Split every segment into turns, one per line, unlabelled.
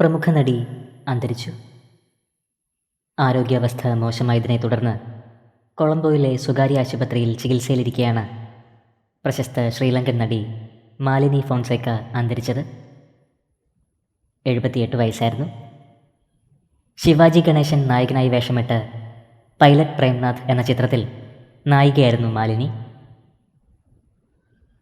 പ്രമുഖ നടി അന്തരിച്ചു. ആരോഗ്യാവസ്ഥ മോശമായതിനെ തുടർന്ന് കൊളംബോയിലെ സ്വകാര്യ ആശുപത്രിയിൽ ചികിത്സയിലിരിക്കെയാണ് പ്രശസ്ത ശ്രീലങ്കൻ നടി മാലിനി ഫോൺസേക്ക അന്തരിച്ചത്. എഴുപത്തിയെട്ട് വയസ്സായിരുന്നു. ശിവാജി ഗണേശൻ നായകനായി വേഷമിട്ട് പൈലറ്റ് പ്രേംനാഥ് എന്ന ചിത്രത്തിൽ നായികയായിരുന്നു മാലിനി.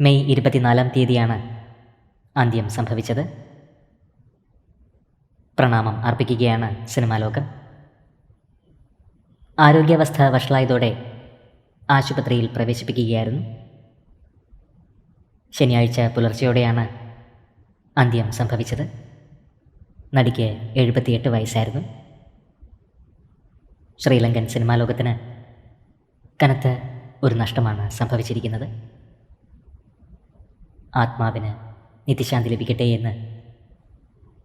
മെയ് ഇരുപത്തിനാലാം തീയതിയാണ് അന്ത്യം സംഭവിച്ചത്. പ്രണാമം അർപ്പിക്കുകയാണ് സിനിമാലോകം. ആരോഗ്യാവസ്ഥ വഷളായതോടെ ആശുപത്രിയിൽ പ്രവേശിപ്പിക്കുകയായിരുന്നു. ശനിയാഴ്ച പുലർച്ചെയോടെയാണ് അന്ത്യം സംഭവിച്ചത്. നടിക്ക് എഴുപത്തിയെട്ട് വയസ്സായിരുന്നു. ശ്രീലങ്കൻ സിനിമാ ലോകത്തിന് കനത്ത ഒരു നഷ്ടമാണ് സംഭവിച്ചിരിക്കുന്നത്. ആത്മാവിന് നിത്യശാന്തി ലഭിക്കട്ടെ എന്ന്